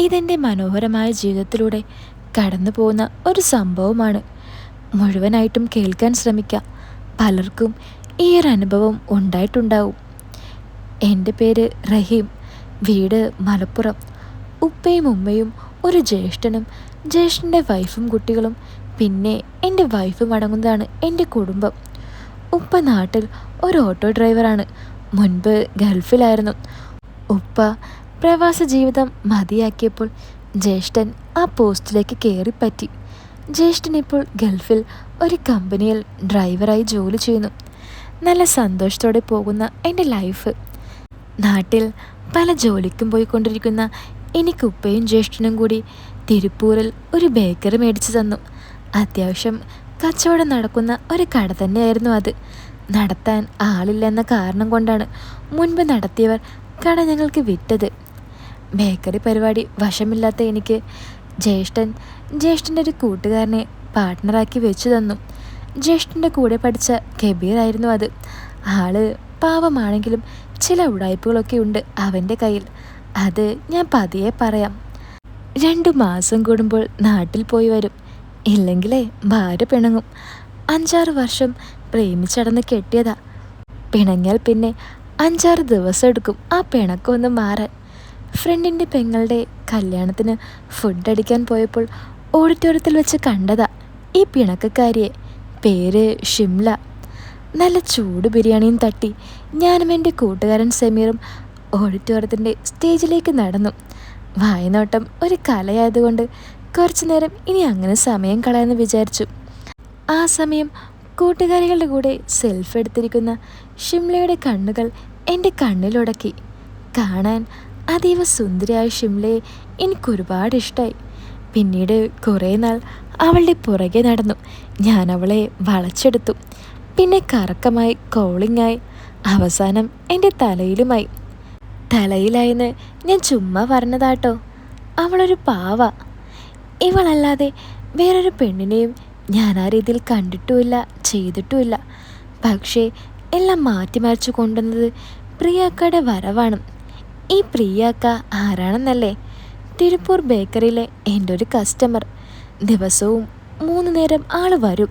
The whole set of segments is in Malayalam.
ഇതെന്റെ മനോഹരമായ ജീവിതത്തിലൂടെ കടന്നു പോകുന്ന ഒരു സംഭവമാണ്. മുഴുവനായിട്ടും കേൾക്കാൻ ശ്രമിക്കുക പലർക്കും ഈ ഒരു അനുഭവം ഉണ്ടായിട്ടുണ്ടാവും. എന്റെ പേര് റഹീം. വീട് മലപ്പുറം. ഉപ്പയും ഉമ്മയും ഒരു ജ്യേഷ്ഠനും ജ്യേഷ്ഠന്റെ വൈഫും കുട്ടികളും. പിന്നെ എന്റെ വൈഫും അടങ്ങുന്നതാണ് എന്റെ കുടുംബം. ഉപ്പ നാട്ടിൽ ഒരു ഓട്ടോ ഡ്രൈവറാണ്. മുൻപ് ഗൾഫിലായിരുന്നു. ഉപ്പ പ്രവാസ ജീവിതം മതിയാക്കിയപ്പോൾ ജ്യേഷ്ഠൻ ആ പോസ്റ്റിലേക്ക് കയറിപ്പറ്റി ജ്യേഷ്ഠൻ ഇപ്പോൾ ഗൾഫിൽ ഒരു കമ്പനിയിൽ ഡ്രൈവറായി ജോലി ചെയ്യുന്നു. നല്ല സന്തോഷത്തോടെ പോകുന്ന എന്റെ ലൈഫ്. നാട്ടിൽ പല ജോലിക്കും പോയിക്കൊണ്ടിരിക്കുന്ന എനിക്ക് ഉപ്പയും ജ്യേഷ്ഠനും കൂടി തിരുപ്പൂരിൽ ഒരു ബേക്കറി മേടിച്ചു തന്നു. അത്യാവശ്യം കച്ചവടം നടക്കുന്ന ഒരു കട തന്നെയായിരുന്നു അത്. നടത്താൻ ആളില്ലെന്ന കാരണം കൊണ്ടാണ് മുൻപ് നടത്തിയവർ കട ഞങ്ങൾക്ക് വിറ്റത്. ബേക്കറി പരിപാടി വശമില്ലാത്ത എനിക്ക് ജ്യേഷ്ഠൻ ജ്യേഷ്ഠന്റെ ഒരു കൂട്ടുകാരനെ പാർട്ട്ണറാക്കി വെച്ചു തന്നു. ജ്യേഷ്ഠന്റെ കൂടെ പഠിച്ച കബീറായിരുന്നു അത്. ആൾ പാവമാണെങ്കിലും ചില ഉടായ്പകളൊക്കെ ഉണ്ട് അവന്റെ കയ്യിൽ. അത് ഞാൻ പതിയെ പറയാം. രണ്ടു മാസം കൂടുമ്പോൾ നാട്ടിൽ പോയി വരും. ഇല്ലെങ്കിലേ ഭാര്യ പിണങ്ങും. അഞ്ചാറ് വർഷം പ്രേമിച്ചടന്ന് കെട്ടിയതാ. പിണങ്ങിയാൽ പിന്നെ അഞ്ചാറ് ദിവസം എടുക്കും ആ പിണക്കൊന്ന് മാറാൻ. ഫ്രണ്ടിന്റെ പെങ്ങളുടെ കല്യാണത്തിന് ഫുഡ് അടിക്കാൻ പോയപ്പോൾ ഓഡിറ്റോറിയത്തിൽ വെച്ച് കണ്ടതാ ഈ പിണക്കക്കാരിയെ. പേര് ഷിംല. നല്ല ചൂട് ബിരിയാണിയും തട്ടി ഞാനും എന്റെ കൂട്ടുകാരൻ സമീറും ഓഡിറ്റോറിയത്തിന്റെ സ്റ്റേജിലേക്ക് നടന്നു. വായനോട്ടം ഒരു കലയായതുകൊണ്ട് കുറച്ചു നേരം ഇനി അങ്ങനെ സമയം കളയാമെന്ന് വിചാരിച്ചു. ആ സമയം കൂട്ടുകാരികളുടെ കൂടെ സെൽഫി എടുത്തിരിക്കുന്ന ഷിംലയുടെ കണ്ണുകൾ എന്റെ കണ്ണിലുടക്കി കാണാൻ അതീവ സുന്ദരിയായ ഷിംലയെ എനിക്കൊരുപാട് ഇഷ്ടമായി പിന്നീട് കുറേ നാൾ അവളുടെ പുറകെ നടന്നു. ഞാൻ അവളെ വളച്ചെടുത്തു. പിന്നെ കറക്കമായി കോളിങ്ങായി. അവസാനം എന്റെ തലയിലുമായി. തലയിലായെന്ന് ഞാൻ ചുമ്മാ പറഞ്ഞതാട്ടോ. അവളൊരു പാവ. ഇവളല്ലാതെ വേറൊരു പെണ്ണിനെയും ഞാൻ ആ രീതിയിൽ കണ്ടിട്ടുമില്ല ചെയ്തിട്ടുമില്ല. പക്ഷേ എല്ലാം മാറ്റിമറിച്ചു കൊണ്ടുവന്നത് പ്രിയക്കയുടെ വരവാണ്. ഈ പ്രിയാക്ക ആരാണെന്നല്ലേ? തിരുപ്പൂർ ബേക്കറിയിലെ എന്റെ ഒരു കസ്റ്റമർ ദിവസവും മൂന്ന് നേരം ആൾ വരും.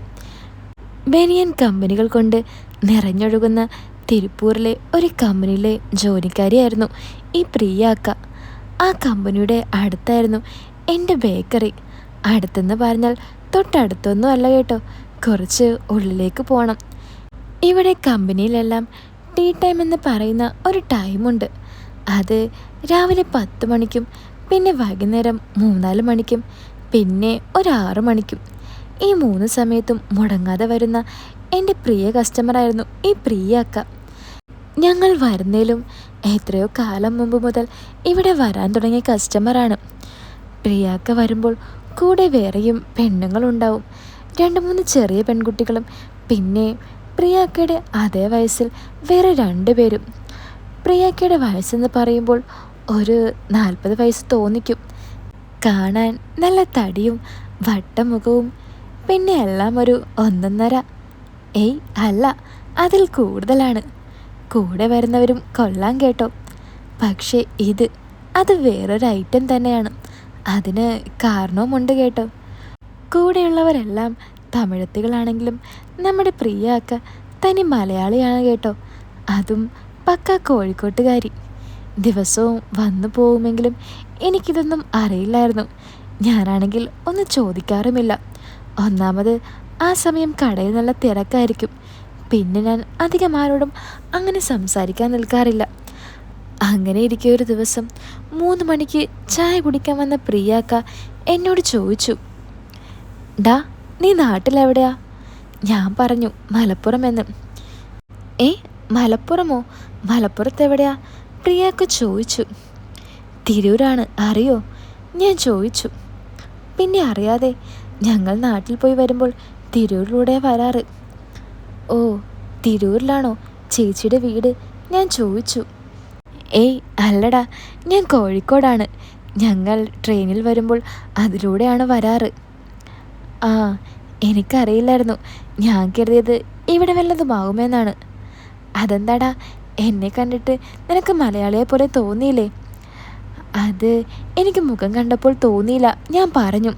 ബനിയൻ കമ്പനികൾ കൊണ്ട് നിറഞ്ഞൊഴുകുന്ന തിരുപ്പൂരിലെ ഒരു കമ്പനിയിലെ ജോലിക്കാരിയായിരുന്നു ഈ പ്രിയാക്ക. ആ കമ്പനിയുടെ അടുത്തായിരുന്നു എന്റെ ബേക്കറി. അടുത്തെന്ന് പറഞ്ഞാൽ തൊട്ടടുത്തൊന്നും അല്ല കേട്ടോ. കുറച്ച് ഉള്ളിലേക്ക് പോകണം ഇവിടെ കമ്പനിയിലെല്ലാം ടീ ടൈം എന്ന് പറയുന്ന ഒരു ടൈമുണ്ട്. അത് രാവിലെ പത്ത് മണിക്കും പിന്നെ വൈകുന്നേരം മൂന്നാൽ മണിക്കും പിന്നെ ഒരാറ് മണിക്കും. ഈ മൂന്ന് സമയത്തും മുടങ്ങാതെ വരുന്ന എന്റെ പ്രിയ കസ്റ്റമറായിരുന്നു ഈ പ്രിയ അക്ക. ഞങ്ങൾ വരുന്നതിലും എത്രയോ കാലം മുമ്പ് മുതൽ ഇവിടെ വരാൻ തുടങ്ങിയ കസ്റ്റമറാണ്. പ്രിയാക്ക വരുമ്പോൾ കൂടെ വേറെയും പെണ്ണുങ്ങളുണ്ടാവും. രണ്ട് മൂന്ന് ചെറിയ പെൺകുട്ടികളും പിന്നെ പ്രിയാക്കയുടെ അതേ വയസ്സിൽ വേറെ രണ്ട് പേരും. പ്രിയാക്കയുടെ വയസ്സെന്ന് പറയുമ്പോൾ ഒരു നാൽപ്പത് വയസ്സ് തോന്നിക്കും. കാണാൻ നല്ല തടിയും വട്ടമുഖവും പിന്നെ എല്ലാം ഒരു ഒന്നൊന്നര. ഏയ് അല്ല അതിൽ കൂടുതലാണ്. കൂടെ വരുന്നവരും കൊള്ളാൻ കേട്ടോ. പക്ഷേ ഇത് അത് വേറൊരു ഐറ്റം തന്നെയാണ്. അതിന് കാരണവുമുണ്ട് കേട്ടോ. കൂടെയുള്ളവരെല്ലാം തമിഴത്തികളാണെങ്കിലും നമ്മുടെ പ്രിയ അക്ക തനി മലയാളിയാണ് കേട്ടോ. അതും പക്ക കോഴിക്കോട്ടുകാരി. ദിവസവും വന്നു പോകുമെങ്കിലും എനിക്കിതൊന്നും അറിയില്ലായിരുന്നു. ഞാനാണെങ്കിൽ ഒന്ന് ചോദിക്കാറുമില്ല. ഒന്നാമത് ആ സമയം കടയിൽ നല്ല തിരക്കായിരിക്കും. പിന്നെ ഞാൻ അധികം ആരോടും അങ്ങനെ സംസാരിക്കാൻ നിൽക്കാറില്ല. അങ്ങനെ ഇരിക്കെ ഒരു ദിവസം മൂന്ന് മണിക്ക് ചായ കുടിക്കാൻ വന്ന പ്രിയാക്ക എന്നോട് ചോദിച്ചു. ഡാ നീ നാട്ടിലെവിടെയാ? ഞാൻ പറഞ്ഞു മലപ്പുറം എന്ന്. ഏ മലപ്പുറമോ? മലപ്പുറത്ത് എവിടെയാ? പ്രിയക്ക് ചോദിച്ചു. തിരൂരാണ് അറിയോ? ഞാൻ ചോദിച്ചു. പിന്നെ അറിയാതെ ഞങ്ങൾ നാട്ടിൽ പോയി വരുമ്പോൾ തിരൂരിലൂടെ വരാറ്. ഓ തിരൂരിലാണോ? ചേച്ചിയുടെ വീട്? ഞാൻ ചോദിച്ചു. ഏയ് അല്ലടാ ഞാൻ കോഴിക്കോടാണ്. ഞങ്ങൾ ട്രെയിനിൽ വരുമ്പോൾ അതിലൂടെയാണ് വരാറ്. ആ എനിക്കറിയില്ലായിരുന്നു. ഞാൻ കരുതിയത് ഇവിടെ വല്ലതുമാകുമെന്നാണ്. അതെന്താടാ? എന്നെ കണ്ടിട്ട് നിനക്ക് മലയാളിയെ പോലെ തോന്നിയില്ലേ? അത് എനിക്ക് മുഖം കണ്ടപ്പോൾ തോന്നിയില്ല ഞാൻ പറഞ്ഞു.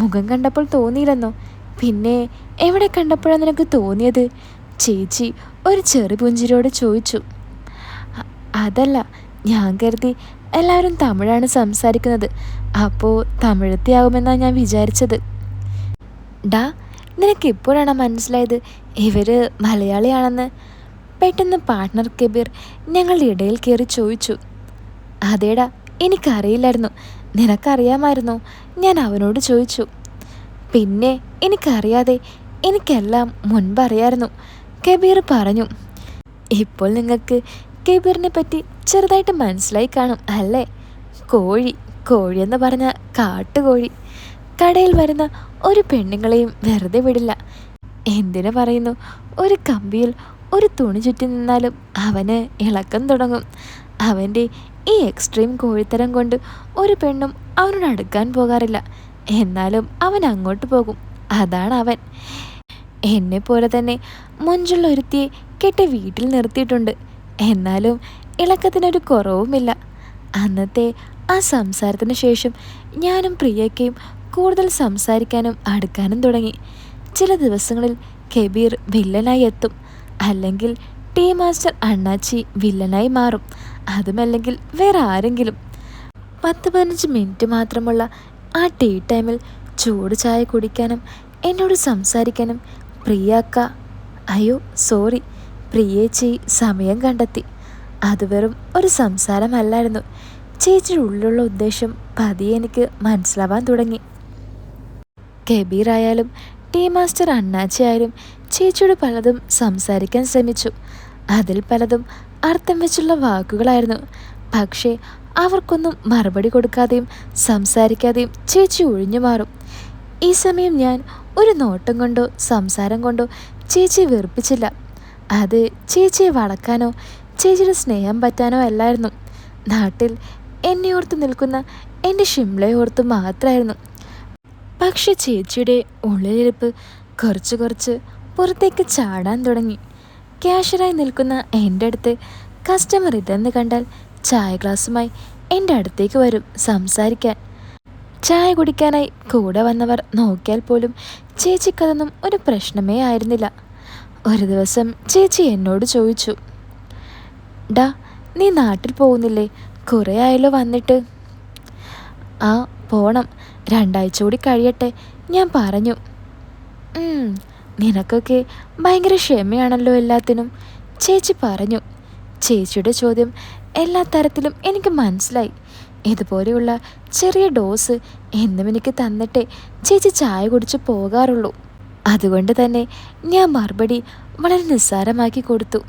മുഖം കണ്ടപ്പോൾ തോന്നിയില്ലെന്നോ? പിന്നെ എവിടെ കണ്ടപ്പോഴാണ് നിനക്ക് തോന്നിയത്? ചേച്ചി ഒരു ചെറു പുഞ്ചിരിയോട് ചോദിച്ചു. അതല്ല ഞാൻ കരുതി എല്ലാവരും തമിഴാണ് സംസാരിക്കുന്നത്. അപ്പോൾ തമിഴത്തിയാവുമെന്നാണ് ഞാൻ വിചാരിച്ചത്. ഡാ നിനക്ക് ഇപ്പോഴാണ് മനസ്സിലായത്? ഇവർ മലയാളിയാണെന്ന്. പെട്ടെന്ന് പാർട്ട്ണർ കബീർ ഞങ്ങളുടെ ഇടയിൽ കയറി ചോദിച്ചു. അതേടാ എനിക്കറിയില്ലായിരുന്നു. നിനക്കറിയാമായിരുന്നോ? ഞാൻ അവനോട് ചോദിച്ചു. പിന്നെ എനിക്കറിയാതെ എനിക്കെല്ലാം മുൻപറിയായിരുന്നു കബീർ പറഞ്ഞു ഇപ്പോൾ നിങ്ങൾക്ക് കബീറിനെ പറ്റി ചെറുതായിട്ട് മനസ്സിലായി കാണും അല്ലേ? കോഴി കോഴി എന്ന് പറഞ്ഞ കാട്ടുകോഴി. കടയിൽ വരുന്ന ഒരു പെണ്ണുങ്ങളെയും വെറുതെ വിടില്ല. എന്തിനു പറയുന്നു? ഒരു കമ്പിയിൽ ഒരു തുണി ചുറ്റി നിന്നാലും അവന് ഇളക്കം തുടങ്ങും. അവന്റെ ഈ എക്സ്ട്രീം കോഴിത്തരം കൊണ്ട് ഒരു പെണ്ണും അവനോട് അടുക്കാൻ പോകാറില്ല. എന്നാലും അവൻ അങ്ങോട്ട് പോകും. അതാണ് അവൻ. എന്നെ പോലെ തന്നെ മുഞ്ചുള്ള ഒരുത്തിയെ കെട്ടി വീട്ടിൽ നിർത്തിയിട്ടുണ്ട്. എന്നാലും ഇളക്കത്തിനൊരു കുറവുമില്ല. അന്നത്തെ ആ സംസാരത്തിന് ശേഷം ഞാനും പ്രിയയ്ക്കയും കൂടുതൽ സംസാരിക്കാനും അടുക്കാനും തുടങ്ങി. ചില ദിവസങ്ങളിൽ കബീർ വില്ലനായി എത്തും. അല്ലെങ്കിൽ ടീ മാസ്റ്റർ അണ്ണാച്ചി വില്ലനായി മാറും. അതുമല്ലെങ്കിൽ വേറെ ആരെങ്കിലും. പത്ത് പതിനഞ്ച് മിനിറ്റ് മാത്രമുള്ള ആ ടീ ടൈമിൽ ചൂട് ചായ കുടിക്കാനും എന്നോട് സംസാരിക്കാനും പ്രിയാക്ക അയ്യോ സോറി പ്രിയേച്ചി സമയം കണ്ടെത്തി. അത് വെറും ഒരു സംസാരമല്ലായിരുന്നു. ചേച്ചിയുടെ ഉള്ളിലുള്ള ഉദ്ദേശം പതിയെ എനിക്ക് മനസ്സിലാവാൻ തുടങ്ങി. കബീറായാലും ടീ മാസ്റ്റർ അണ്ണാച്ചി ആയാലും ചേച്ചിയോട് പലതും സംസാരിക്കാൻ ശ്രമിച്ചു. അതിൽ പലതും അർത്ഥം വെച്ചുള്ള വാക്കുകളായിരുന്നു. പക്ഷേ അവർക്കൊന്നും മറുപടി കൊടുക്കാതെയും സംസാരിക്കാതെയും ചേച്ചി ഒഴിഞ്ഞു മാറും. ഈ സമയം ഞാൻ ഒരു നോട്ടം കൊണ്ടോ സംസാരം കൊണ്ടോ ചേച്ചിയെ വെറുപ്പിച്ചില്ല. അത് ചേച്ചിയെ വളക്കാനോ ചേച്ചിയുടെ സ്നേഹം പറ്റാനോ അല്ലായിരുന്നു. നാട്ടിൽ എന്നെ ഓർത്ത് നിൽക്കുന്ന എന്റെ ഷിംലയെ ഓർത്ത് മാത്രമായിരുന്നു. പക്ഷെ ചേച്ചിയുടെ ഉള്ളിലിരിപ്പ് കുറച്ച് കുറച്ച് പുറത്തേക്ക് ചാടാൻ തുടങ്ങി. ക്യാഷറായി നിൽക്കുന്ന എന്റെ അടുത്ത് കസ്റ്റമർ ഇതെന്ന് കണ്ടാൽ ചായ ഗ്ലാസുമായി എന്റെ അടുത്തേക്ക് വരും സംസാരിക്കാൻ. ചായ കുടിക്കാനായി കൂടെ വന്നവർ നോക്കിയാൽ പോലും ചേച്ചിക്കതൊന്നും ഒരു പ്രശ്നമേ ആയിരുന്നില്ല. ഒരു ദിവസം ചേച്ചി എന്നോട് ചോദിച്ചു ഡാ നീ നാട്ടിൽ പോകുന്നില്ലേ? കുറേ ആയല്ലോ വന്നിട്ട്. ആ പോണം. രണ്ടാഴ്ച കൂടി കഴിയട്ടെ ഞാൻ പറഞ്ഞു. "ഉം, നിനക്കൊക്കെ ഭയങ്കര ക്ഷമയാണല്ലോ എല്ലാത്തിനും. ചേച്ചി പറഞ്ഞു. ചേച്ചിയുടെ ചോദ്യം എല്ലാ തരത്തിലും എനിക്ക് മനസ്സിലായി. ഇതുപോലെയുള്ള ചെറിയ ഡോസ് എന്നും എനിക്ക് തന്നിട്ടേ ചേച്ചി ചായ കുടിച്ച് പോകാറുള്ളൂ. അതുകൊണ്ട് തന്നെ ഞാൻ മറുപടി വളരെ നിസ്സാരമാക്കി കൊടുത്തു.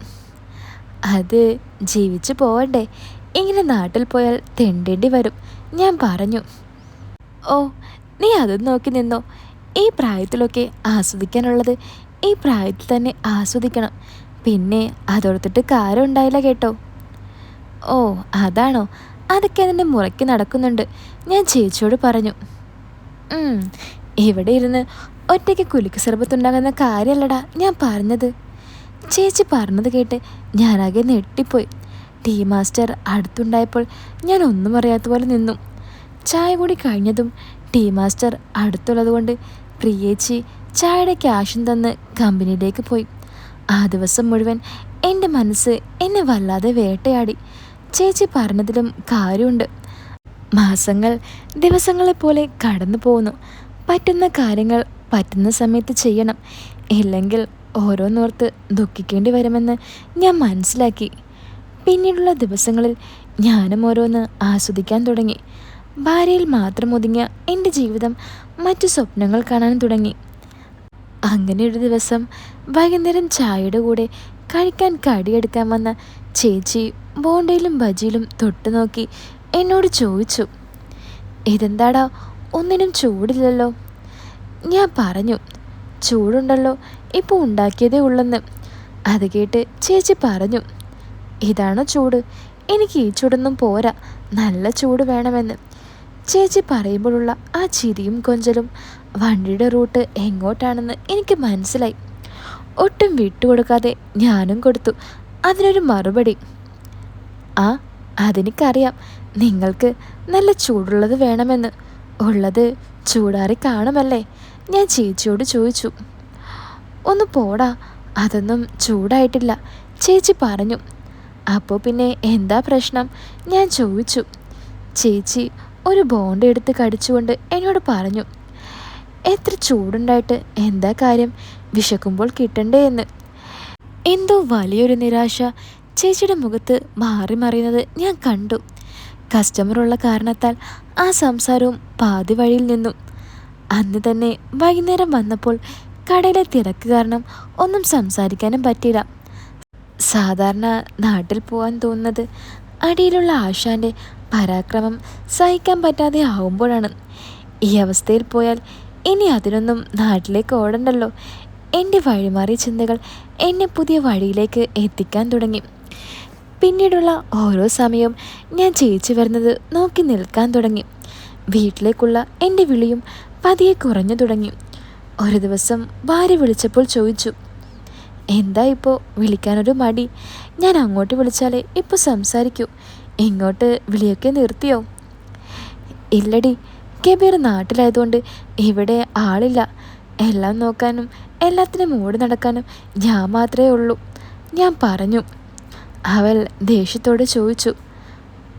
അത് ജീവിച്ചു പോവണ്ടേ? ഇങ്ങനെ നാട്ടിൽ പോയാൽ തെണ്ടേണ്ടി വരും. ഞാൻ പറഞ്ഞു. ഓ നീ അതും നോക്കി നിന്നോ? ഈ പ്രായത്തിലൊക്കെ ആസ്വദിക്കാനുള്ളത് ഈ പ്രായത്തിൽ തന്നെ ആസ്വദിക്കണം. പിന്നെ അതോർത്തിട്ട് കാരം ഉണ്ടായില്ല കേട്ടോ. ഓ അതാണോ? അതൊക്കെ അതിന്റെ മുറയ്ക്ക് നടക്കുന്നുണ്ട്. ഞാൻ ചേച്ചിയോട് പറഞ്ഞു. "ഉം, ഇവിടെ ഇരുന്ന് ഒറ്റയ്ക്ക് കുലുക്ക് സർബത്തുണ്ടാകുന്ന കാര്യമല്ലടാ ഞാൻ പറഞ്ഞത്. ചേച്ചി പറഞ്ഞത് കേട്ട് ഞാനാകെ നെട്ടിപ്പോയി ടീ മാസ്റ്റർ അടുത്തുണ്ടായപ്പോൾ ഞാൻ ഒന്നും അറിയാത്ത പോലെ നിന്നു. ചായ കൂടി കഴിഞ്ഞതും ടീ മാസ്റ്റർ അടുത്തുള്ളതുകൊണ്ട് പ്രിയേച്ചി ചായയുടെ ക്യാഷും തന്ന് കമ്പനിയിലേക്ക് പോയി. ആ ദിവസം മുഴുവൻ എന്റെ മനസ്സ് എന്നെ വല്ലാതെ വേട്ടയാടി. ചേച്ചി പറഞ്ഞതിലും കാര്യമുണ്ട്. മാസങ്ങൾ ദിവസങ്ങളെപ്പോലെ കടന്നു പോകുന്നു. പറ്റുന്ന കാര്യങ്ങൾ പറ്റുന്ന സമയത്ത് ചെയ്യണം. ഇല്ലെങ്കിൽ ഓരോന്നോർത്ത് ദുഃഖിക്കേണ്ടി വരുമെന്ന് ഞാൻ മനസ്സിലാക്കി. പിന്നീടുള്ള ദിവസങ്ങളിൽ ഞാനും ഓരോന്ന് ആസ്വദിക്കാൻ തുടങ്ങി. ഭാര്യയിൽ മാത്രം ഒതുങ്ങിയ എന്റെ ജീവിതം മറ്റു സ്വപ്നങ്ങൾ കാണാൻ തുടങ്ങി. അങ്ങനെ ഒരു ദിവസം വൈകുന്നേരം ചായയുടെ കൂടെ കഴിക്കാൻ കടിയെടുക്കാൻ വന്ന ചേച്ചി ബോണ്ടയിലും ബജിയിലും തൊട്ടു നോക്കി എന്നോട് ചോദിച്ചു ഇതെന്താടാ? ഒന്നിനും ചൂടില്ലല്ലോ. ഞാൻ പറഞ്ഞു ചൂടുണ്ടല്ലോ ഇപ്പോൾ ഉണ്ടാക്കിയതേ ഉള്ളെന്ന്. അത് കേട്ട് ചേച്ചി പറഞ്ഞു ഇതാണോ ചൂട്? എനിക്ക് ഈ ചൂടൊന്നും പോരാ നല്ല ചൂട് വേണമെന്ന്. ചേച്ചി പറയുമ്പോഴുള്ള ആ ചിരിയും കൊഞ്ചലും വണ്ടിയുടെ റൂട്ട് എങ്ങോട്ടാണെന്ന് എനിക്ക് മനസ്സിലായി. ഒട്ടും വിട്ടുകൊടുക്കാതെ ഞാനും കൊടുത്തു. അതിനൊരു മറുപടി. ആ അതെനിക്കറിയാം. നിങ്ങൾക്ക് നല്ല ചൂടുള്ളത് വേണമെന്ന്. ഉള്ളത് ചൂടാറി കാണുമല്ലേ? ഞാൻ ചേച്ചിയോട് ചോദിച്ചു. ഒന്ന് പോടാ അതൊന്നും ചൂടായിട്ടില്ല ചേച്ചി പറഞ്ഞു. അപ്പോൾ പിന്നെ എന്താ പ്രശ്നം? ഞാൻ ചോദിച്ചു. ചേച്ചി ഒരു ബോണ്ട് എടുത്ത് കടിച്ചുകൊണ്ട് എന്നോട് പറഞ്ഞു എത്ര ചൂടുണ്ടായിട്ട് എന്താ കാര്യം? വിശക്കുമ്പോൾ കിട്ടണ്ടേ എന്ന്. എന്തോ വലിയൊരു നിരാശ ചേച്ചിയുടെ മുഖത്ത് മാറി മറിയുന്നത് ഞാൻ കണ്ടു. കസ്റ്റമറുള്ള കാരണത്താൽ ആ സംസാരവും പാതി വഴിയിൽ നിന്നു. അന്ന് തന്നെ വൈകുന്നേരം വന്നപ്പോൾ കടയിലെ തിരക്ക് കാരണം ഒന്നും സംസാരിക്കാനും പറ്റിയില്ല. സാധാരണ നാട്ടിൽ പോകാൻ തോന്നുന്നത് അടിയിലുള്ള ആശാന്റെ പരാക്രമം സഹിക്കാൻ പറ്റാതെ ആവുമ്പോഴാണ്. ഈ അവസ്ഥയിൽ പോയാൽ ഇനി അതിനൊന്നും നാട്ടിലേക്ക് ഓടണ്ടല്ലോ. എന്റെ വഴിമാറിയ ചിന്തകൾ എന്നെ പുതിയ വഴിയിലേക്ക് എത്തിക്കാൻ തുടങ്ങി. പിന്നീടുള്ള ഓരോ സമയവും ഞാൻ ചേച്ചി വരുന്നത് നോക്കി നിൽക്കാൻ തുടങ്ങി. വീട്ടിലേക്കുള്ള എന്റെ വിളിയും പതിയെ കുറഞ്ഞു തുടങ്ങി. ഒരു ദിവസം ഭാര്യ വിളിച്ചപ്പോൾ ചോദിച്ചു എന്താ ഇപ്പോൾ വിളിക്കാനൊരു മടി. ഞാൻ അങ്ങോട്ട് വിളിച്ചാലേ ഇപ്പോൾ സംസാരിക്കൂ. ഇങ്ങോട്ട് വിളിയൊക്കെ നിർത്തിയോ? ഇല്ലടി കബീർ നാട്ടിലായതുകൊണ്ട് ഇവിടെ ആളില്ല. എല്ലാം നോക്കാനും എല്ലാത്തിനും മൂടി നടക്കാനും ഞാൻ മാത്രമേ ഉള്ളൂ. ഞാൻ പറഞ്ഞു. അവൾ ദേഷ്യത്തോടെ ചോദിച്ചു.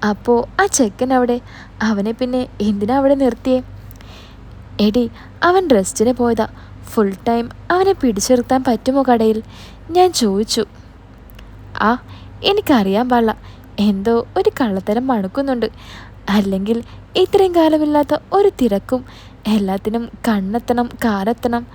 അപ്പോൾ ആ ചെക്കൻ അവിടെ? അവനെ പിന്നെ എന്തിനാ അവിടെ നിർത്തിയേ? എടി അവൻ റെസ്റ്റിന് പോയതാ. ഫുൾ ടൈം അവനെ പിടിച്ചു നിർത്താൻ പറ്റുമോ കടയിൽ? ഞാൻ ചോദിച്ചു. ആ എനിക്കറിയാൻ പാടില്ല. എന്തോ ഒരു കള്ളത്തരം മണക്കുന്നുണ്ട്. അല്ലെങ്കിൽ ഇത്രയും കാലമില്ലാത്ത ഒരു തിരക്കും എല്ലാത്തിനും കണ്ണെത്തണം കാലെത്തണം.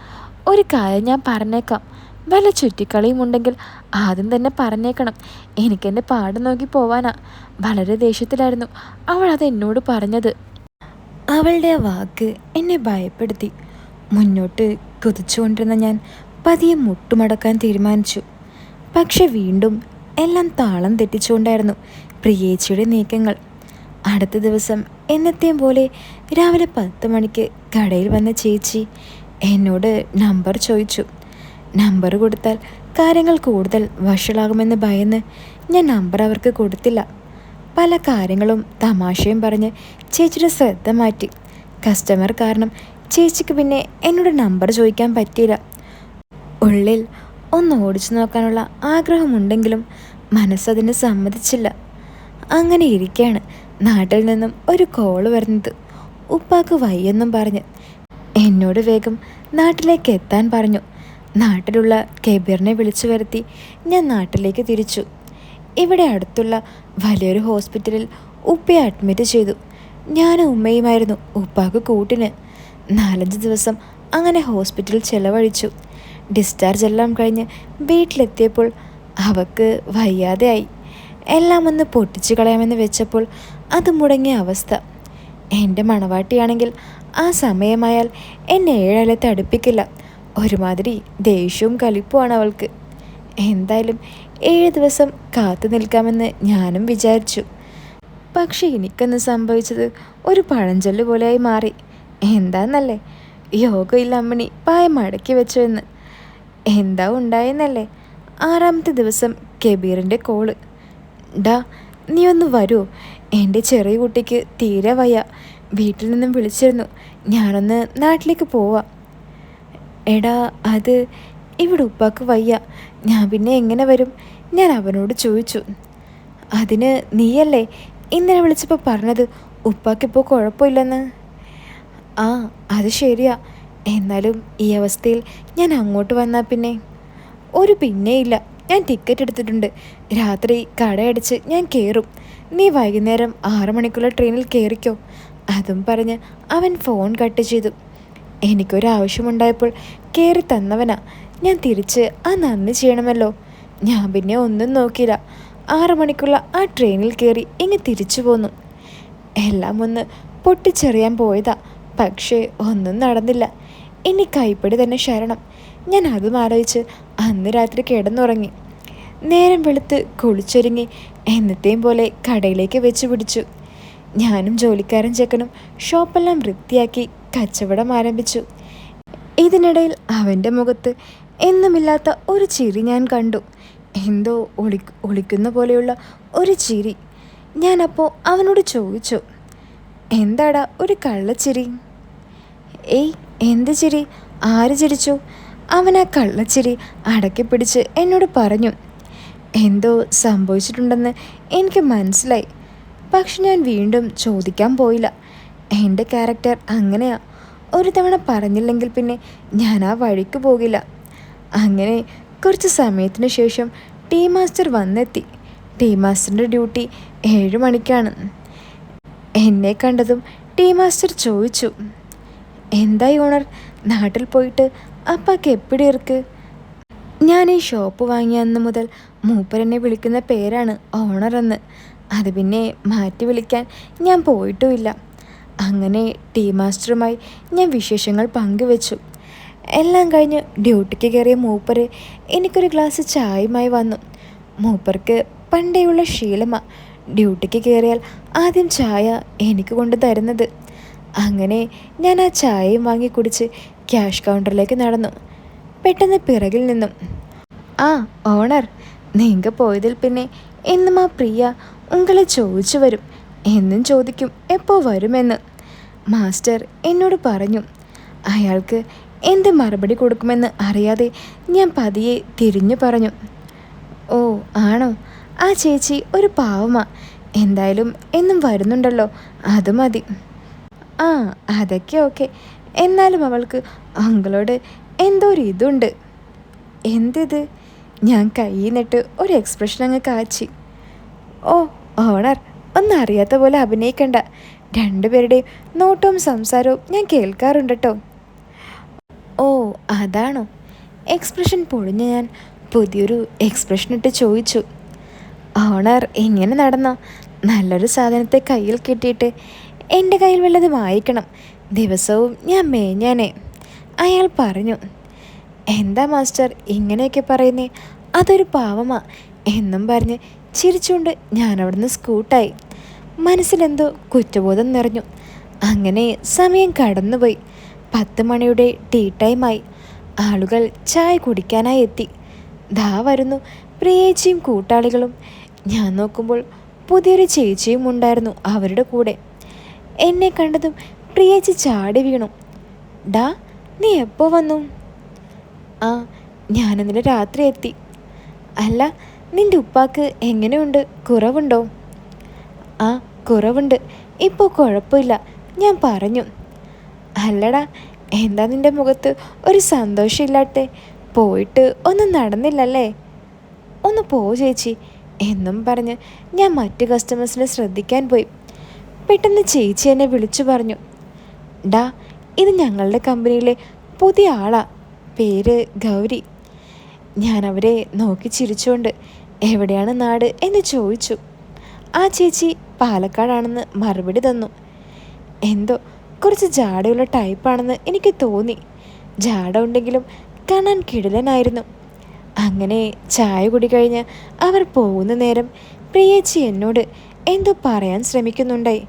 ഒരു കാര്യം ഞാൻ പറഞ്ഞേക്കാം. വല്ല ചുറ്റിക്കളിയും ഉണ്ടെങ്കിൽ ആദ്യം തന്നെ പറഞ്ഞേക്കണം. എനിക്കെന്റെ പാട് നോക്കി പോവാനാ. വളരെ ദേഷ്യത്തിലായിരുന്നു അവൾ അത് എന്നോട് പറഞ്ഞത്. അവളുടെ വാക്ക് എന്നെ ഭയപ്പെടുത്തി. മുന്നോട്ട് കുതിച്ചുകൊണ്ടിരുന്ന ഞാൻ പതിയെ മുട്ടുമടക്കാൻ തീരുമാനിച്ചു. പക്ഷെ വീണ്ടും എല്ലാം താളം തെറ്റിച്ചുകൊണ്ടായിരുന്നു പ്രിയേച്ചിയുടെ നീക്കങ്ങൾ. അടുത്ത ദിവസം എന്നത്തെയും പോലെ രാവിലെ പത്ത് മണിക്ക് കടയിൽ വന്ന ചേച്ചി എന്നോട് നമ്പർ ചോദിച്ചു. നമ്പർ കൊടുത്താൽ കാര്യങ്ങൾ കൂടുതൽ വഷളാകുമെന്ന് ഭയന്ന് ഞാൻ നമ്പർ അവർക്ക് കൊടുത്തില്ല. പല കാര്യങ്ങളും തമാശയും പറഞ്ഞ് ചേച്ചിയുടെ ശ്രദ്ധ മാറ്റി. കസ്റ്റമർ കാരണം ചേച്ചിക്ക് പിന്നെ എന്നോട് നമ്പർ ചോദിക്കാൻ പറ്റിയില്ല. ഉള്ളിൽ ഒന്ന് ഓടിച്ചു നോക്കാനുള്ള ആഗ്രഹമുണ്ടെങ്കിലും മനസ്സതിന് സമ്മതിച്ചില്ല. അങ്ങനെ ഇരിക്കുകയാണ് നാട്ടിൽ നിന്നും ഒരു കോൾ വരുന്നത്. ഉപ്പാക്ക് വയ്യെന്നും പറഞ്ഞ്. എന്നോട് വേഗം നാട്ടിലേക്ക് എത്താൻ പറഞ്ഞു. നാട്ടിലുള്ള കെബീറിനെ വിളിച്ചു വരുത്തി ഞാൻ നാട്ടിലേക്ക് തിരിച്ചു. ഇവിടെ അടുത്തുള്ള വലിയൊരു ഹോസ്പിറ്റലിൽ ഉപ്പയെ അഡ്മിറ്റ് ചെയ്തു. ഞാനും ഉമ്മയുമായിരുന്നു ഉപ്പാക്ക് കൂട്ടിന്. നാലഞ്ച് ദിവസം അങ്ങനെ ഹോസ്പിറ്റലിൽ ചെലവഴിച്ചു. ഡിസ്ചാർജ് എല്ലാം കഴിഞ്ഞ് വീട്ടിലെത്തിയപ്പോൾ അവക്ക് വയ്യാതെയായി. എല്ലാം ഒന്ന് പൊട്ടിച്ചു കളയാമെന്ന് വെച്ചപ്പോൾ അത് മുടങ്ങിയ അവസ്ഥ. എന്റെ മണവാട്ടിയാണെങ്കിൽ ആ സമയമായാൽ എന്നെ ഏഴലത്ത് അടുപ്പിക്കില്ല ഒരുമാതിരി ദേഷ്യവും കലിപ്പുമാണ് അവൾക്ക്. എന്തായാലും ഏഴ് ദിവസം കാത്തു നിൽക്കാമെന്ന് ഞാനും വിചാരിച്ചു. പക്ഷെ എനിക്കൊന്ന് സംഭവിച്ചത് ഒരു പഴഞ്ചൊല്ല് പോലെയായി മാറി. എന്താന്നല്ലേ? യോഗയില്ല അമ്മണി പായ മടക്കി വെച്ചു എന്ന്. എന്താ ഉണ്ടായെന്നല്ലേ? ആറാമത്തെ ദിവസം കബീറിന്റെ കോൾ ഡാ നീ ഒന്ന് വരൂ. എന്റെ ചെറിയ കുട്ടിക്ക് തീരെ വയ്യ. വീട്ടിൽ നിന്നും വിളിച്ചിരുന്നു. ഞാനൊന്ന് നാട്ടിലേക്ക് പോവാം. എടാ അത് ഇവിടെ ഉപ്പാക്ക് വയ്യ. ഞാൻ പിന്നെ എങ്ങനെ വരും? ഞാൻ അവനോട് ചോദിച്ചു. അതിന് നീയല്ലേ ഇന്നലെ വിളിച്ചപ്പോൾ പറഞ്ഞത് ഉപ്പാക്കിപ്പോൾ കുഴപ്പമില്ലെന്ന്? ആ അത് ശരിയാ. എന്നാലും ഈ അവസ്ഥയിൽ ഞാൻ അങ്ങോട്ട് വന്നാൽ പിന്നെ. ഒരു പിന്നെയില്ല. ഞാൻ ടിക്കറ്റ് എടുത്തിട്ടുണ്ട്. രാത്രി കടയടിച്ച് ഞാൻ കയറും നീ വൈകുന്നേരം ആറു മണിക്കുള്ള ട്രെയിനിൽ കയറിക്കോ അതും പറഞ്ഞ് അവൻ ഫോൺ കട്ട് ചെയ്തു. എനിക്കൊരാവശ്യമുണ്ടായപ്പോൾ കയറി തന്നവനാ. ഞാൻ തിരിച്ച് ആ നന്ദി ചെയ്യണമല്ലോ. ഞാൻ പിന്നെ ഒന്നും നോക്കിയില്ല. ആറു മണിക്കുള്ള ആ ട്രെയിനിൽ കയറി ഇങ്ങ് തിരിച്ചു പോന്നു. എല്ലാം ഒന്ന് പൊട്ടിച്ചെറിയാൻ പോയതാ. പക്ഷേ ഒന്നും നടന്നില്ല. ഇനി കൈപ്പടി തന്നെ ശരണം. ഞാൻ അതും ആലോചിച്ച് അന്ന് രാത്രി കിടന്നുറങ്ങി. നേരം വെളുത്ത് കുളിച്ചൊരുങ്ങി. എന്നത്തെയും പോലെ കടയിലേക്ക് വെച്ച് പിടിച്ചു. ഞാനും ജോലിക്കാരൻ ചെക്കനും ഷോപ്പെല്ലാം വൃത്തിയാക്കി കച്ചവടം ആരംഭിച്ചു. ഇതിനിടയിൽ അവന്റെ മുഖത്ത് എന്നുമില്ലാത്ത ഒരു ചിരി ഞാൻ കണ്ടു. എന്തോ ഒളി ഒളിക്കുന്ന പോലെയുള്ള ഒരു ചിരി. ഞാനപ്പോൾ അവനോട് ചോദിച്ചു എന്താടാ ഒരു കള്ളച്ചിരി? ഏയ് എന്ത് ചിരി? ആര് ചിരിച്ചു? അവൻ ആ കള്ളച്ചിരി അടക്കി പിടിച്ച് എന്നോട് പറഞ്ഞു എന്തോ സംഭവിച്ചിട്ടുണ്ടെന്ന് എനിക്ക് മനസ്സിലായി. പക്ഷെ ഞാൻ വീണ്ടും ചോദിക്കാൻ പോയില്ല. എന്റെ ക്യാരക്ടർ അങ്ങനെയാ. ഒരു തവണ പറഞ്ഞില്ലെങ്കിൽ പിന്നെ ഞാൻ ആ വഴിക്ക് പോകില്ല. അങ്ങനെ കുറച്ച് സമയത്തിന് ശേഷം ടീ മാസ്റ്റർ വന്നെത്തി. ടീ മാസ്റ്ററിന്റെ ഡ്യൂട്ടി ഏഴ് മണിക്കാണ്. എന്നെ കണ്ടതും ടീ മാസ്റ്റർ ചോദിച്ചു എന്തായി ഓണർ? നാട്ടിൽ പോയിട്ട് അപ്പാക്ക് എപ്പിടി ഇർക്ക്? ഞാൻ ഈ ഷോപ്പ് വാങ്ങിയന്ന് മുതൽ മൂപ്പരെന്നെ വിളിക്കുന്ന പേരാണ് ഓണർ എന്ന്. അത് പിന്നെ മാറ്റി വിളിക്കാൻ ഞാൻ പോയിട്ടുമില്ല. അങ്ങനെ ടീ മാസ്റ്ററുമായി ഞാൻ വിശേഷങ്ങൾ പങ്കുവെച്ചു. എല്ലാം കഴിഞ്ഞ് ഡ്യൂട്ടിക്ക് കയറിയ മൂപ്പർ എനിക്കൊരു ഗ്ലാസ് ചായയുമായി വന്നു. മൂപ്പർക്ക് പണ്ടേയുള്ള ശീലമ ഡ്യൂട്ടിക്ക് കയറിയാൽ ആദ്യം ചായ എനിക്ക് കൊണ്ട് തരുന്നത്. അങ്ങനെ ഞാൻ ആ ചായയും വാങ്ങി കുടിച്ച് ക്യാഷ് കൗണ്ടറിലേക്ക് നടന്നു. പെട്ടെന്ന് പിറകിൽ നിന്നും ആ ഓണർ നിങ്ങൾ പോയതിൽ പിന്നെ എന്നും ആ പ്രിയ ഉങ്ങളെ ചോദിച്ചു വരും. എന്നും ചോദിക്കും എപ്പോൾ വരുമെന്ന്. മാസ്റ്റർ എന്നോട് പറഞ്ഞു അയാൾക്ക് എന്ത് മറുപടി കൊടുക്കുമെന്ന് അറിയാതെ ഞാൻ പതിയെ തിരിഞ്ഞു പറഞ്ഞു. ഓ ആണോ? ആ ചേച്ചി ഒരു പാവമാ. എന്തായാലും എന്നും വരുന്നുണ്ടല്ലോ അത് മതി. ആ അതൊക്കെ ഓക്കെ. എന്നാലും അവൾക്ക് അങ്കിളോട് എന്തോ ഒരു ഇതുണ്ട്. എന്തിത്? ഞാൻ കൈ നിന്നിട്ട് ഒരു എക്സ്പ്രഷൻ അങ്ങ് കാച്ചി. ഓ ഓണർ ഒന്നും അറിയാത്ത പോലെ അഭിനയിക്കണ്ട. രണ്ടുപേരുടെയും നോട്ടവും സംസാരവും ഞാൻ കേൾക്കാറുണ്ട് കേട്ടോ ഓ അതാണോ? എക്സ്പ്രഷൻ പൊളിഞ്ഞ് ഞാൻ പുതിയൊരു എക്സ്പ്രഷൻ ഇട്ട് ചോദിച്ചു. ഓണർ ഇങ്ങനെ നടന്നോ? നല്ലൊരു സാധനത്തെ കയ്യിൽ കിട്ടിയിട്ട് എന്റെ കയ്യിൽ വല്ലതും വായിക്കണം ദിവസവും ഞാൻ മേഞ്ഞാനെ. അയാൾ പറഞ്ഞു എന്താ മാസ്റ്റർ ഇങ്ങനെയൊക്കെ പറയുന്നേ? അതൊരു പാവമാ എന്നും പറഞ്ഞ് ചിരിച്ചുകൊണ്ട് ഞാൻ അവിടുന്ന് സ്കൂട്ടായി. മനസ്സിലെന്തോ കുറ്റബോധം നിറഞ്ഞു. അങ്ങനെ സമയം കടന്നുപോയി. പത്ത് മണിയുടെ ടീ ടൈമായി. ആളുകൾ ചായ കുടിക്കാനായി എത്തി. ദാ വരുന്നു പ്രിയേച്ചിയും കൂട്ടാളികളും. ഞാൻ നോക്കുമ്പോൾ പുതിയൊരു ചേച്ചിയും ഉണ്ടായിരുന്നു അവരുടെ കൂടെ. എന്നെ കണ്ടതും പ്രിയേച്ചി ചാടി വീണു. ഡാ നീ എപ്പോൾ വന്നു? ആ ഞാനിന്നലെ രാത്രി എത്തി. അല്ല നിന്റെ ഉപ്പാക്ക് എങ്ങനെയുണ്ട്? കുറവുണ്ടോ? ആ കുറവുണ്ട്. ഇപ്പോൾ കുഴപ്പമില്ല. ഞാൻ പറഞ്ഞു. അല്ലടാ എന്താ നിന്റെ മുഖത്ത് ഒരു സന്തോഷമില്ലാട്ടെ പോയിട്ട് ഒന്നും നടന്നില്ലല്ലേ? ഒന്ന് പോ ചേച്ചി. എന്നും പറഞ്ഞ് ഞാൻ മറ്റു കസ്റ്റമേഴ്സിനെ ശ്രദ്ധിക്കാൻ പോയി. പെട്ടെന്ന് ചേച്ചി എന്നെ വിളിച്ചു പറഞ്ഞു. ഡാ ഇത് ഞങ്ങളുടെ കമ്പനിയിലെ പുതിയ ആളാ. പേര് ഗൗരി. ഞാൻ അവരെ നോക്കി ചിരിച്ചുകൊണ്ട് എവിടെയാണ് നാട്? എന്ന് ചോദിച്ചു. ആ ചേച്ചി പാലക്കാടാണെന്ന് മറുപടി തന്നു. എന്തോ കുറച്ച് ജാടയുള്ള ടൈപ്പാണെന്ന് എനിക്ക് തോന്നി. ജാട ഉണ്ടെങ്കിലും കാണാൻ കിടിലനായിരുന്നു. അങ്ങനെ ചായ കുടി കഴിഞ്ഞ് അവർ പോകുന്ന നേരം പ്രിയേച്ചി എന്നോട് എന്തോ പറയാൻ ശ്രമിക്കുന്നുണ്ടായി.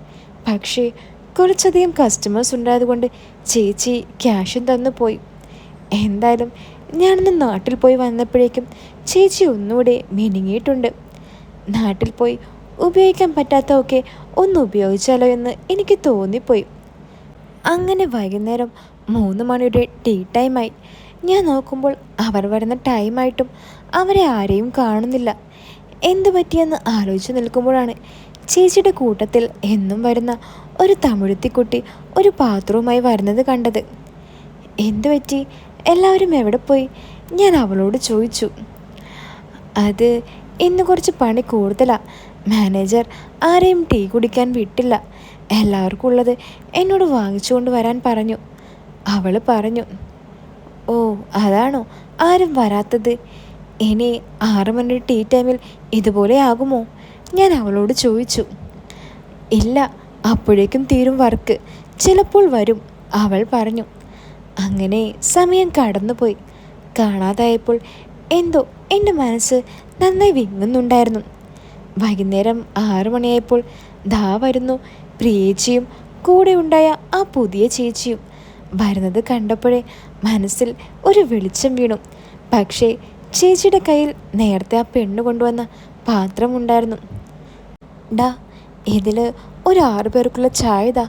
പക്ഷേ കുറച്ചധികം കസ്റ്റമേഴ്സ് ഉണ്ടായതുകൊണ്ട് ചേച്ചി ക്യാഷും തന്നു പോയി. എന്തായാലും ഞാനിന്ന് നാട്ടിൽ പോയി വന്നപ്പോഴേക്കും ചേച്ചി ഒന്നുകൂടെ മിനുങ്ങിയിട്ടുണ്ട്. നാട്ടിൽ പോയി ഉപയോഗിക്കാൻ പറ്റാത്തതൊക്കെ ഒന്ന് ഉപയോഗിച്ചാലോ എന്ന് എനിക്ക് തോന്നിപ്പോയി. അങ്ങനെ വൈകുന്നേരം മൂന്ന് മണിയുടെ ടീ ടൈമായി ഞാൻ നോക്കുമ്പോൾ അവർ വരുന്ന ടൈമായിട്ടും അവരെ ആരെയും കാണുന്നില്ല. എന്തു പറ്റിയെന്ന് ആലോചിച്ച് നിൽക്കുമ്പോഴാണ് ചേച്ചിയുടെ കൂട്ടത്തിൽ എന്നും വരുന്ന ഒരു തമിഴ്ത്തിക്കുട്ടി ഒരു പാത്രവുമായി വരുന്നത് കണ്ടത്. എന്തു പറ്റി? എല്ലാവരും എവിടെ പോയി? ഞാൻ അവളോട് ചോദിച്ചു. അത് ഇന്ന് കുറച്ച് പണി കൂടുതലാണ് മാനേജർ ആരെയും ടീ കുടിക്കാൻ വിട്ടില്ല. എല്ലാവർക്കും ഉള്ളത് എന്നോട് വാങ്ങിച്ചുകൊണ്ട് വരാൻ പറഞ്ഞു. അവൾ പറഞ്ഞു ഓ അതാണോ? ആരും വരാത്തത്? ഇനി ആറ് മണി ടീ ടൈമിൽ ഇതുപോലെ ആകുമോ? ഞാൻ അവളോട് ചോദിച്ചു ഇല്ല അപ്പോഴേക്കും തീരും വർക്ക്. ചിലപ്പോൾ വരും അവൾ പറഞ്ഞു. അങ്ങനെ സമയം കടന്നുപോയി. കാണാതായപ്പോൾ എന്തോ എന്റെ മനസ്സ് നന്നായി വിങ്ങുന്നുണ്ടായിരുന്നു. വൈകുന്നേരം ആറു മണിയായപ്പോൾ ദാ വരുന്നു പ്രിയേച്ചിയും കൂടെ ഉണ്ടായ ആ പുതിയ ചേച്ചിയും. വരുന്നത് കണ്ടപ്പോഴേ മനസ്സിൽ ഒരു വെളിച്ചം വീണു. പക്ഷേ ചേച്ചിയുടെ കയ്യിൽ നേരത്തെ ആ പെണ്ണ് കൊണ്ടുവന്ന പാത്രമുണ്ടായിരുന്നു. ഡാ ഇതിൽ ഒരു ആറ് പേർക്കുള്ള ചായ താ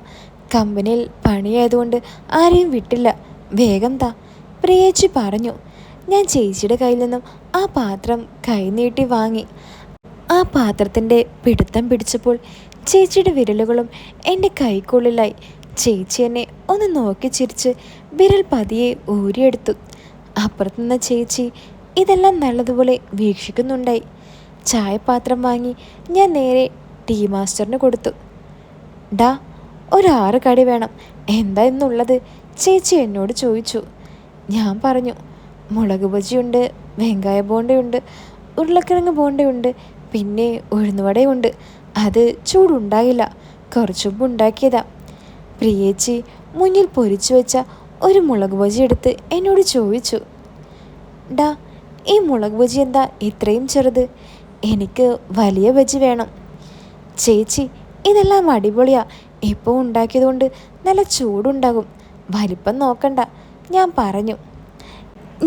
കമ്പനിയിൽ പണിയായതുകൊണ്ട് ആരെയും വിട്ടില്ല. വേഗം താ. പ്രിയേച്ചി പറഞ്ഞു. ഞാൻ ചേച്ചിയുടെ കയ്യിൽ നിന്നും ആ പാത്രം കൈനീട്ടി വാങ്ങി. ആ പാത്രത്തിന്റെ പിടുത്തം പിടിച്ചപ്പോൾ ചേച്ചിയുടെ വിരലുകളും എന്റെ കൈക്കുള്ളിലായി. ചേച്ചി എന്നെ ഒന്ന് നോക്കി ചിരിച്ച് വിരൽ പതിയെ ഊരിയെടുത്തു. അപ്പുറത്തുനിന്ന ചേച്ചി ഇതെല്ലാം നല്ലതുപോലെ വീക്ഷിക്കുന്നുണ്ടായി. ചായപാത്രം വാങ്ങി ഞാൻ നേരെ ടീ മാസ്റ്ററിന് കൊടുത്തു. ഡാ ഒരാറ് കടി വേണം. എന്താ എന്നുള്ളത് ചേച്ചി എന്നോട് ചോദിച്ചു. ഞാൻ പറഞ്ഞു മുളക് ബജിയുണ്ട് വെങ്കായ ബോണ്ടയുണ്ട് ഉരുളക്കിഴങ്ങ് ബോണ്ടയുണ്ട് പിന്നെ ഉഴുന്നുവടയുണ്ട്. അത് ചൂടുണ്ടായില്ല കുറച്ചുമ്പ് ഉണ്ടാക്കിയതാ പ്രിയേച്ചി മുന്നിൽ പൊരിച്ചു വെച്ച ഒരു മുളക് ബജി എടുത്ത് എന്നോട് ചോദിച്ചു. ഡാ ഈ മുളക് ബജി എന്താ ഇത്രയും ചെറുത്? എനിക്ക് വലിയ ബജി വേണം. ചേച്ചി ഇതെല്ലാം അടിപൊളിയാ. ഇപ്പോൾ ഉണ്ടാക്കിയതുകൊണ്ട് നല്ല ചൂടുണ്ടാകും. വലിപ്പം നോക്കണ്ട. ഞാൻ പറഞ്ഞു.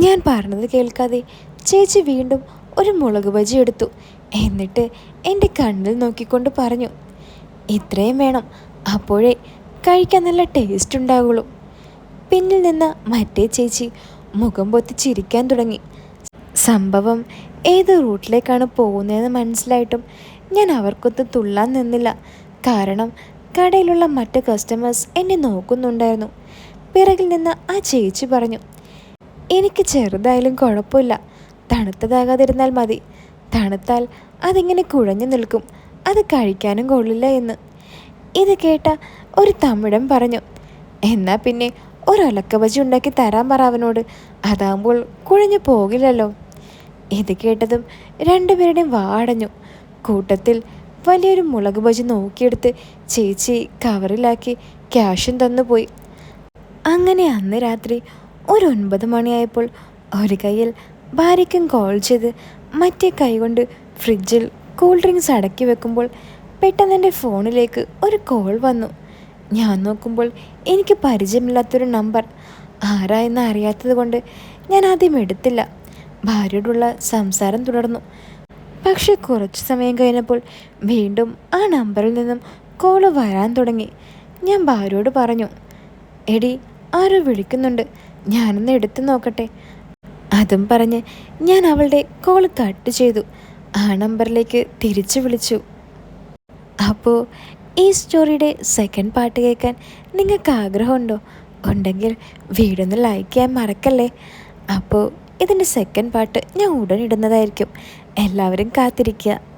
ഞാൻ പറഞ്ഞത് കേൾക്കാതെ ചേച്ചി വീണ്ടും ഒരു മുളക് ബജി എടുത്തു. എന്നിട്ട് എന്റെ കണ്ണിൽ നോക്കിക്കൊണ്ട് പറഞ്ഞു ഇത്രയും വേണം. അപ്പോഴേ കഴിക്കാൻ നല്ല ടേസ്റ്റ് ഉണ്ടാവുള്ളൂ. പിന്നിൽ നിന്ന് മറ്റേ ചേച്ചി മുഖം പൊത്തി ചിരിക്കാൻ തുടങ്ങി. സംഭവം ഏത് റൂട്ടിലേക്കാണ് പോകുന്നതെന്ന് മനസ്സിലായിട്ടും ഞാൻ അവർക്കൊത്ത് തുള്ളാൻ നിന്നില്ല. കാരണം കടയിലുള്ള മറ്റ് കസ്റ്റമേഴ്സ് എന്നെ നോക്കുന്നുണ്ടായിരുന്നു. പിറകിൽ നിന്ന് ആ ചേച്ചി പറഞ്ഞു എനിക്ക് ചെറുതായാലും കുഴപ്പമില്ല. തണുത്തതാകാതിരുന്നാൽ മതി. തണുത്താൽ അതിങ്ങനെ കുഴഞ്ഞു നിൽക്കും. അത് കഴിക്കാനും കൊള്ളില്ല എന്ന്. ഇത് കേട്ട ഒരു തമിഴൻ പറഞ്ഞു എന്നാൽ പിന്നെ ഒരു ഒലക്കബജി ഉണ്ടാക്കി തരാൻ പറ അവനോട്. അതാകുമ്പോൾ കുഴഞ്ഞു പോകില്ലല്ലോ. ഇത് കേട്ടതും രണ്ടുപേരുടെയും വാടഞ്ഞു കൂട്ടത്തിൽ വലിയൊരു മുളക് ബജി നോക്കിയെടുത്ത് ചേച്ചി കവറിലാക്കി ക്യാഷും തന്നുപോയി അങ്ങനെ അന്ന് രാത്രി ഒരു ഒൻപത് മണിയായപ്പോൾ ഒരു കയ്യിൽ ഭാര്യയ്ക്കും കോൾ ചെയ്ത് മറ്റേ കൈ കൊണ്ട് ഫ്രിഡ്ജിൽ കൂൾ ഡ്രിങ്ക്സ് അടക്കി വെക്കുമ്പോൾ പെട്ടെന്ന് എന്റെ ഫോണിലേക്ക് ഒരു കോൾ വന്നു. ഞാൻ നോക്കുമ്പോൾ എനിക്ക് പരിചയമില്ലാത്തൊരു നമ്പർ ആരാ എന്ന് അറിയാത്തത് കൊണ്ട് ഞാൻ ആദ്യം എടുത്തില്ല. ഭാര്യയോടുള്ള സംസാരം തുടർന്നു. പക്ഷെ കുറച്ച് സമയം കഴിഞ്ഞപ്പോൾ വീണ്ടും ആ നമ്പറിൽ നിന്നും കോൾ വരാൻ തുടങ്ങി. ഞാൻ ഭാര്യയോട് പറഞ്ഞു എടി ആരോ വിളിക്കുന്നുണ്ട്. ഞാനൊന്ന് എടുത്തു നോക്കട്ടെ. അതും പറഞ്ഞ് ഞാൻ അവളുടെ കോൾ കട്ട് ചെയ്തു. ആ നമ്പറിലേക്ക് തിരിച്ചു വിളിച്ചു. അപ്പോൾ ഈ സ്റ്റോറിയുടെ സെക്കൻഡ് പാട്ട് കേൾക്കാൻ നിങ്ങൾക്ക് ആഗ്രഹമുണ്ടോ? ഉണ്ടെങ്കിൽ വീടൊന്ന് ലൈക്ക് ചെയ്യാൻ മറക്കല്ലേ? അപ്പോൾ ഇതിന്റെ സെക്കൻഡ് പാട്ട് ഞാൻ ഉടൻ ഇടുന്നതായിരിക്കും. എല്ലാവരും കാത്തിരിക്കുക.